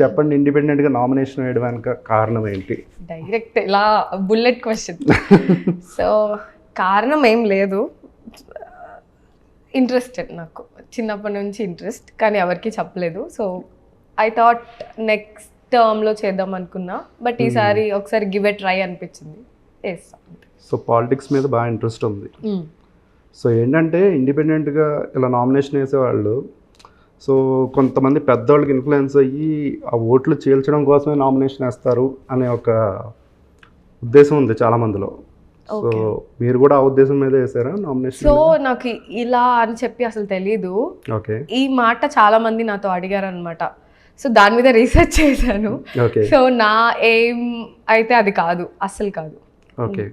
చెప్పండి ఇండిపెండెంట్గా నామినేషన్ వేయడానికి కారణం ఏంటి? డైరెక్ట్ ఇలా బుల్లెట్ క్వశ్చన్ సో కారణం ఏం లేదు. ఇంట్రెస్టెడ్ నాకు. చిన్నప్పటి నుంచి ఇంట్రెస్ట్ కానీ ఎవరికి చెప్పలేదు. సో ఐ థాట్ నెక్స్ట్ టర్మ్లో చేద్దాం అనుకున్నా బట్ ఈసారి ఒకసారి గివ్ ఎ ట్రై అనిపించింది. చేస్తాం సో పాలిటిక్స్ మీద బాగా ఇంట్రెస్ట్ ఉంది. సో ఏంటంటే ఇండిపెండెంట్గా ఇలా నామినేషన్ వేసేవాళ్ళు సో కొంతమంది పెద్దవాళ్ళకి ఇన్ఫ్లుయెన్స్ అయ్యి ఆ ఓట్లు చీల్చడం కోసమే నామినేషన్ వేస్తారు అనే ఒక ఉద్దేశం ఉంది చాలా మందిలో సో. మీరు కూడా ఆ ఉద్దేశం మీద వేసారా నామినేషన్ సో నాకు ఇలా అని చెప్పి అసలు తెలీదు. ఓకే. ఈ మాట చాలా మంది నాతో అడిగారు అనమాట సో దాని మీద రీసెర్చ్ చేశాను. సో నా ఎయిమ్ అయితే అది కాదు అస్సలు కాదు. ఓకే.